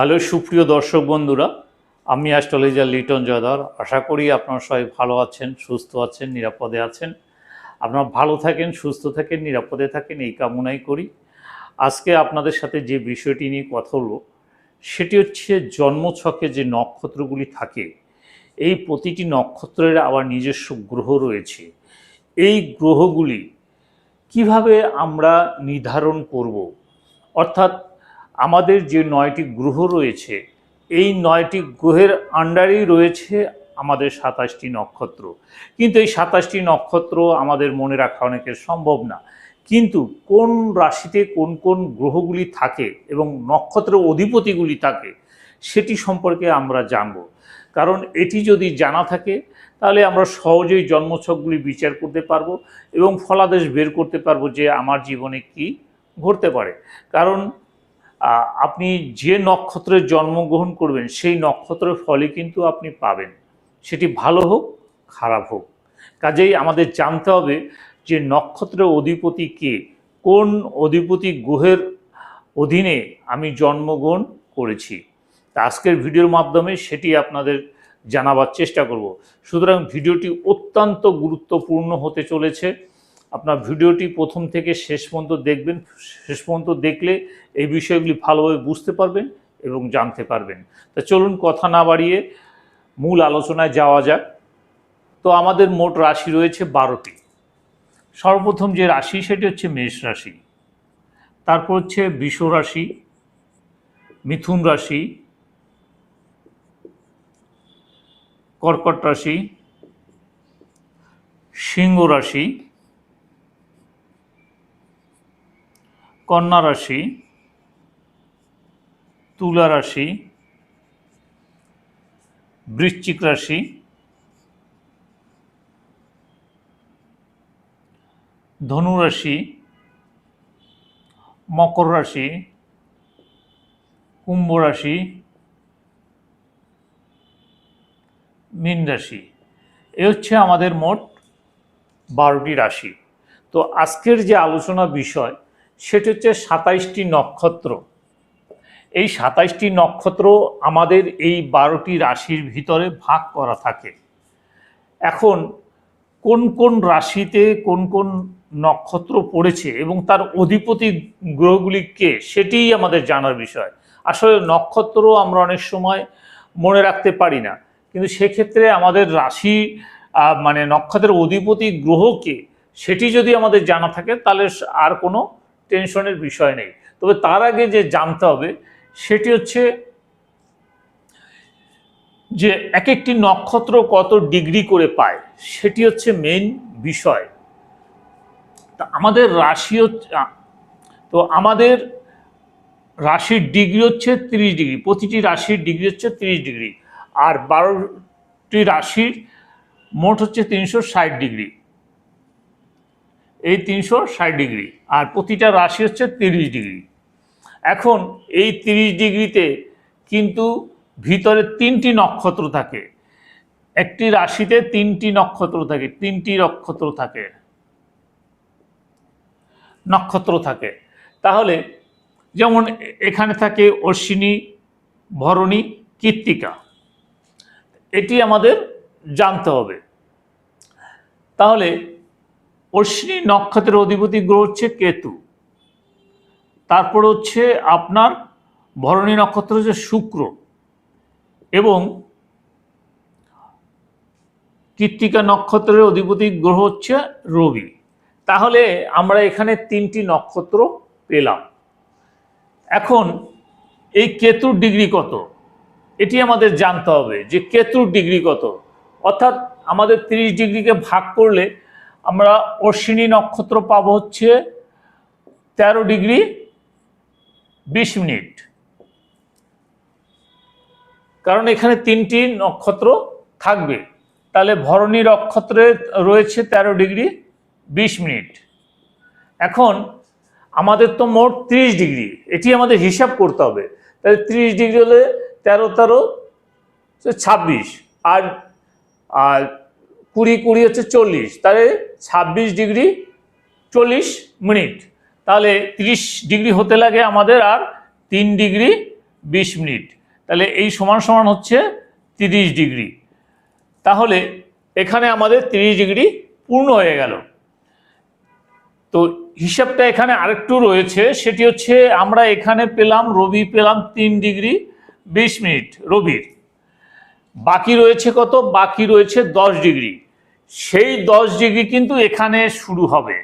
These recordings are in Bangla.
হ্যালো, সুপ্রিয় দর্শক বন্ধুরা, আমি অ্যাস্ট্রোলজার লিটন জয়ধর। আশা করি আপনারা সবাই ভালো আছেন, সুস্থ আছেন, নিরাপদে আছেন। আপনারা ভালো থাকেন, সুস্থ থাকেন, নিরাপদে থাকেন, এই কামনাই করি। আজকে আপনাদের সাথে যে বিষয়টি নিয়ে কথা হলো, সেটি হচ্ছে জন্মছকে যে নক্ষত্রগুলি থাকে, এই প্রতিটি নক্ষত্রের আবার নিজস্ব গ্রহ রয়েছে। এই গ্রহগুলি কীভাবে আমরা নির্ধারণ করব? অর্থাৎ আমাদের যে নয়টি গ্রহ রয়েছে, এই নয়টি গ্রহের আন্ডারেই রয়েছে আমাদের সাতাশটি নক্ষত্র। কিন্তু এই সাতাশটি নক্ষত্র আমাদের মনে রাখা অনেকের সম্ভব না। কিন্তু কোন রাশিতে কোন কোন গ্রহগুলি থাকে এবং নক্ষত্র অধিপতিগুলি থাকে, সেটি সম্পর্কে আমরা জানব। কারণ এটি যদি জানা থাকে, তাহলে আমরা সহজেই জন্মছকগুলি বিচার করতে পারব এবং ফলাদেশ বের করতে পারব যে আমার জীবনে কি ঘটতে পারে। কারণ আপনি যে নক্ষত্রে জন্মগ্রহণ করবেন, সেই নক্ষত্রের ফলে কিন্তু আপনি পাবেন। সেটি ভালো হোক, খারাপ হোক। কাজেই আমাদের জানতে হবে যে নক্ষত্রের অধিপতি কে? কোন অধিপতি গ্রহের অধীনে আমি জন্মগ্রহণ করেছি? তা আজকের ভিডিওর মাধ্যমে সেটি আপনাদের জানাবার চেষ্টা করব। সুতরাং ভিডিওটি অত্যন্ত গুরুত্বপূর্ণ হতে চলেছে। আপনার ভিডিওটি প্রথম থেকে শেষ পর্যন্ত দেখবেন। শেষ পর্যন্ত দেখলে এই বিষয়গুলি ভালোভাবে বুঝতে পারবেন এবং জানতে পারবেন। তা চলুন কথা না বাড়িয়ে মূল আলোচনায় যাওয়া যাক। তো আমাদের মোট রাশি রয়েছে বারোটি। সর্বপ্রথম যে রাশি, সেটি হচ্ছে মেষ রাশি। তারপর হচ্ছে বৃষ রাশি, মিথুন রাশি, কর্কট রাশি, সিংহ রাশি কন্যা রাশি, তুলা রাশি, বৃশ্চিক রাশি, ধনু রাশি, মকর রাশি, কুম্ভ রাশি, মীন রাশি। এ হচ্ছে আমাদের মোট বারোটি রাশি। তো আজকের যে আলোচনা বিষয় সেটি হচ্ছে সাতাইশটি নক্ষত্র। এই সাতাইশটি নক্ষত্র আমাদের এই বারোটি রাশির ভিতরে ভাগ করা থাকে। এখন কোন কোন রাশিতে কোন কোন নক্ষত্র পড়েছে এবং তার অধিপতি গ্রহগুলি কে, সেটিই আমাদের জানার বিষয়। আসলে নক্ষত্র আমরা অনেক সময় মনে রাখতে পারি না, কিন্তু সেক্ষেত্রে আমাদের রাশি মানে নক্ষত্রের অধিপতি গ্রহকে সেটি যদি আমাদের জানা থাকে তাহলে আর কোনো টেনশনের বিষয় নেই। তবে তার আগে যে জানতে হবে, সেটি হচ্ছে যে এক একটি নক্ষত্র কত ডিগ্রি করে পায়, সেটি হচ্ছে মেইন বিষয়। তা আমাদের রাশি তো আমাদের রাশির ডিগ্রি হচ্ছে তিরিশ ডিগ্রি, প্রতিটি রাশির ডিগ্রি হচ্ছে তিরিশ ডিগ্রি, আর বারোটি রাশির মোট হচ্ছে তিনশো ষাট ডিগ্রি। এই তিনশো ষাট ডিগ্রি, আর প্রতিটা রাশি হচ্ছে তিরিশ ডিগ্রি। এখন এই তিরিশ ডিগ্রিতে কিন্তু ভিতরে তিনটি নক্ষত্র থাকে। একটি রাশিতে তিনটি নক্ষত্র থাকে, তিনটি নক্ষত্র থাকে। নক্ষত্র থাকে। তাহলে যেমন এখানে থাকে অশ্বিনী, ভরণী, কৃত্তিকা। এটি আমাদের জানতে হবে। তাহলে অশ্বিনী নক্ষত্রের অধিপতি গ্রহ হচ্ছে কেতু। তারপর হচ্ছে আপনার ভরণী নক্ষত্র হচ্ছে শুক্র এবং কৃত্তিকা নক্ষত্রের অধিপতি গ্রহ হচ্ছে রবি। তাহলে আমরা এখানে তিনটি নক্ষত্র পেলাম। এখন এই কেতুর ডিগ্রি কত? এটি আমাদের জানতে হবে যে কেতুর ডিগ্রি কত। অর্থাৎ আমাদের তিরিশ ডিগ্রিকে ভাগ করলে আমরা অশ্বিনী নক্ষত্র পাবো হচ্ছে তেরো ডিগ্রি বিশ মিনিট। কারণ এখানে তিনটি নক্ষত্র থাকবে। তাহলে ভরণী নক্ষত্রে রয়েছে তেরো ডিগ্রি বিশ মিনিট। এখন আমাদের তো মোট ত্রিশ ডিগ্রি, এটি আমাদের হিসাব করতে হবে। তাহলে ত্রিশ ডিগ্রি হলে তেরো তেরো ছাব্বিশ। আর আর কুড়ি কুড়ি হচ্ছে চল্লিশ। তাহলে ছাব্বিশ ডিগ্রি চল্লিশ মিনিট। তাহলে তিরিশ ডিগ্রি হতে লাগে আমাদের আর তিন ডিগ্রি বিশ মিনিট। তাহলে এই সমান সমান হচ্ছে তিরিশ ডিগ্রি। তাহলে এখানে আমাদের তিরিশ ডিগ্রি পূর্ণ হয়ে গেল। তো হিসাবটা এখানে আরেকটু রয়েছে। সেটি হচ্ছে আমরা এখানে পেলাম, রবি পেলাম তিন ডিগ্রি বিশ মিনিট, রবির। বাকি রয়েছে কত? বাকি রয়েছে দশ ডিগ্রি। সেই দশ ডিগ্রি কিন্তু এখানে শুরু হবে।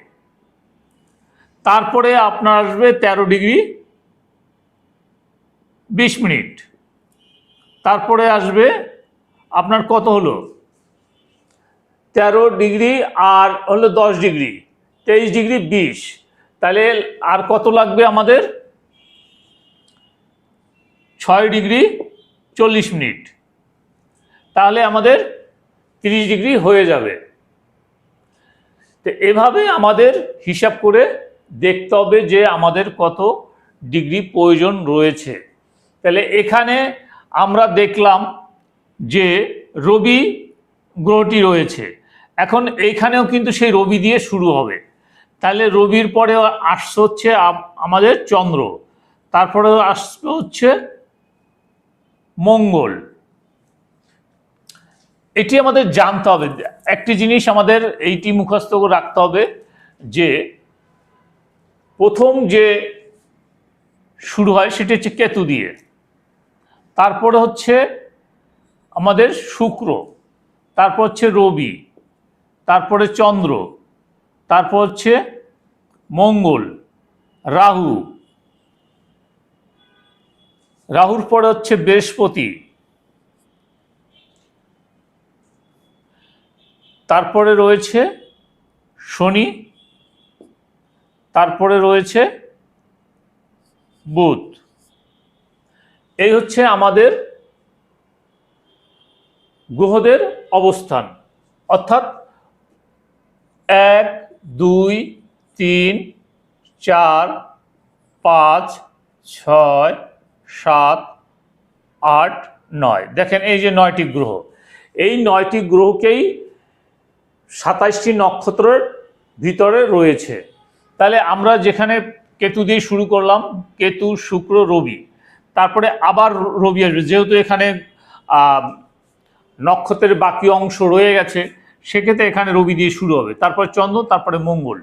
তারপরে আপনার আসবে তেরো ডিগ্রি, বিশ মিনিট। তারপরে আসবে আপনার কত হলো? তেরো ডিগ্রি আর হলো দশ ডিগ্রি, তেইশ ডিগ্রি, বিশ। তাহলে আর কত লাগবে আমাদের? ছয় ডিগ্রি, চল্লিশ মিনিট। তাহলে আমাদের তিরিশ ডিগ্রি হয়ে যাবে। তো এভাবে আমাদের হিসাব করে দেখতে হবে যে আমাদের কত ডিগ্রি প্রয়োজন রয়েছে। তাহলে এখানে আমরা দেখলাম যে রবি গ্রহটি রয়েছে। এখন এইখানেও কিন্তু সেই রবি দিয়ে শুরু হবে। তাহলে রবির পরে আসছে হচ্ছে আম- আমাদের চন্দ্র। তারপরে আসবে হচ্ছে মঙ্গল। এটি আমাদের জানতে হবে। একটি জিনিস আমাদের এইটি মুখস্থ রাখতে হবে যে, প্রথম যে শুরু হয় সেটি হচ্ছে কেতু দিয়ে। তারপরে হচ্ছে আমাদের শুক্র, তারপর হচ্ছে রবি, তারপরে চন্দ্র, তারপর হচ্ছে মঙ্গল, রাহু। রাহুর পরে হচ্ছে বৃহস্পতি। তারপরে রয়েছে শনি, তারপরে রয়েছে বুধ। এই হচ্ছে আমাদের গ্রহদের অবস্থান। অর্থাৎ এক, দুই, তিন, চার, পাঁচ, ছয়, সাত, আট, নয়। দেখেন এই যে নয়টি গ্রহ, এই নয়টি গ্রহকেই সাতাইশটি নক্ষত্রের ভিতরে রয়েছে। তাহলে আমরা যেখানে কেতু দিয়ে শুরু করলাম, কেতু, শুক্র, রবি। তারপরে আবার রবি আসবে। যেহেতু এখানে নক্ষত্রের বাকি অংশ রয়ে গেছে, সেক্ষেত্রে এখানে রবি দিয়ে শুরু হবে। তারপর চন্দ্র, তারপরে মঙ্গল।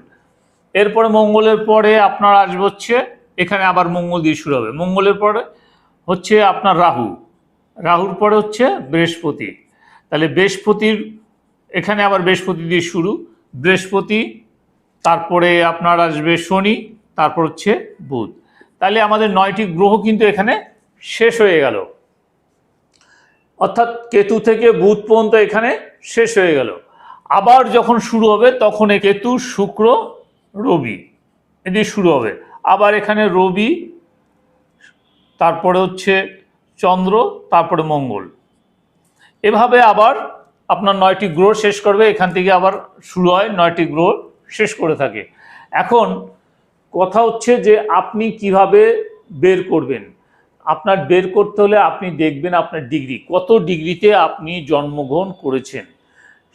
এরপরে মঙ্গলের পরে আপনার আসবে হচ্ছে, এখানে আবার মঙ্গল দিয়ে শুরু হবে। মঙ্গলের পরে হচ্ছে আপনার রাহু। রাহুর পরে হচ্ছে বৃহস্পতি। তাহলে বৃহস্পতির এখানে আবার বৃহস্পতি দিয়ে শুরু। বৃহস্পতি, তারপরে আপনার আসবে শনি, তারপর হচ্ছে বুধ। তাহলে আমাদের নয়টি গ্রহ কিন্তু এখানে শেষ হয়ে গেল। অর্থাৎ কেতু থেকে বুধ পর্যন্ত এখানে শেষ হয়ে গেল। আবার যখন শুরু হবে, তখন এ কেতু, শুক্র, রবি এটি শুরু হবে। আবার এখানে রবি, তারপরে হচ্ছে চন্দ্র, তারপরে মঙ্গল। এভাবে আবার আপনার নয়টি গ্রহ শেষ করবে, এখান থেকে আবার শুরু হয়, নয়টি গ্রহ শেষ করে থাকে। এখন কথা হচ্ছে যে আপনি কীভাবে বের করবেন? আপনার বের করতে হলে আপনি দেখবেন আপনার ডিগ্রি, কত ডিগ্রিতে আপনি জন্মগ্রহণ করেছেন।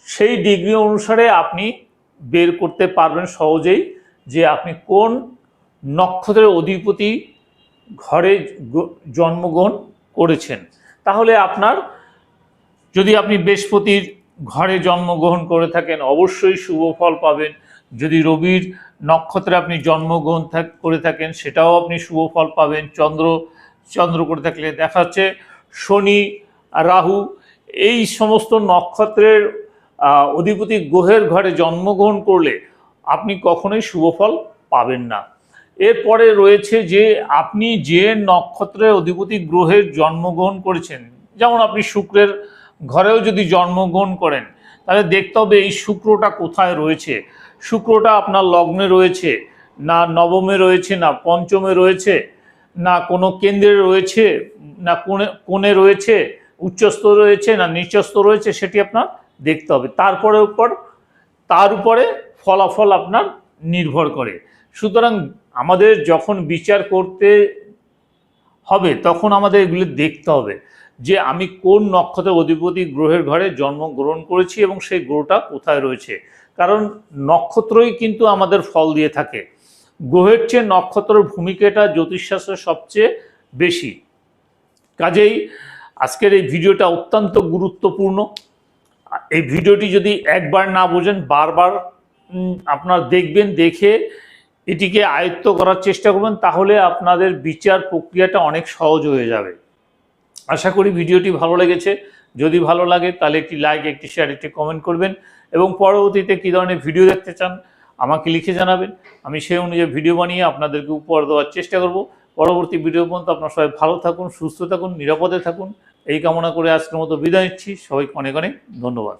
সেই ডিগ্রি অনুসারে আপনি বের করতে পারবেন সহজেই যে আপনি কোন নক্ষত্রের অধিপতি ঘরে জন্মগ্রহণ করেছেন। তাহলে আপনার যদি আপনি বৃহস্পতির ঘরে জন্মগ্রহণ করে থাকেন, অবশ্যই শুভ ফল পাবেন। যদি রবির নক্ষত্রে আপনি জন্মগ্রহণ করে থাকেন, সেটাও আপনি শুভ ফল পাবেন। চন্দ্র চন্দ্র করে থাকলে দেখা যাচ্ছে শনি, রাহু, এই সমস্ত নক্ষত্রের অধিপতি গ্রহের ঘরে জন্মগ্রহণ করলে আপনি কখনোই শুভ ফল পাবেন না। এরপরে রয়েছে যে, আপনি যে নক্ষত্রের অধিপতি গ্রহের জন্মগ্রহণ করেছেন, যেমন আপনি শুক্রের ঘরেও যদি জন্মগ্রহণ করেন, তাহলে দেখতে হবে এই শুক্রটা কোথায় রয়েছে। শুক্রটা আপনার লগ্নে রয়েছে, না নবমে রয়েছে, না পঞ্চমে রয়েছে, না কোনো কেন্দ্রে রয়েছে, না কোণে কোণে রয়েছে, উচ্চস্থ রয়েছে, না নিচস্থ রয়েছে, সেটি আপনার দেখতে হবে। তারপরে উপর, তার উপরে ফলাফল আপনার নির্ভর করে। সুতরাং আমাদের যখন বিচার করতে হবে, তখন আমাদের এগুলো দেখতে হবে। যে আমি কোন নক্ষত্রের অধিপতি গ্রহের ঘরে জন্মগ্রহণ করেছি এবং সেই গ্রহটা কোথায় রয়েছে। কারণ নক্ষত্রই কিন্তু আমাদের ফল দিয়ে থাকে। গ্রহের চেয়ে নক্ষত্রের ভূমিকাটা জ্যোতিষশাস্ত্রে সবচেয়ে বেশি। কাজেই আজকের এই ভিডিওটা অত্যন্ত গুরুত্বপূর্ণ। এই ভিডিওটি যদি একবার না বোঝেন, বারবার আপনার দেখবেন, দেখে এটিকে আয়ত্ত করার চেষ্টা করবেন, তাহলে আপনাদের বিচার প্রক্রিয়াটা অনেক সহজ হয়ে যাবে। আশা করি ভিডিওটি ভালো লেগেছে। যদি ভালো লাগে, তাহলে একটি লাইক একটি শেয়ার একটি কমেন্ট করবেন এবং পরবর্তীতে কী ধরনের ভিডিও দেখতে চান আমাকে লিখে জানাবেন। আমি সেই অনুযায়ী ভিডিও বানিয়ে আপনাদেরকে উপহার দেওয়ার চেষ্টা করব। পরবর্তী ভিডিও পর্যন্ত আপনার সবাই ভালো থাকুন, সুস্থ থাকুন, নিরাপদে থাকুন। এই কামনা করে আজকের মতো বিদায় নিচ্ছি। সবাইকে অনেক অনেক ধন্যবাদ।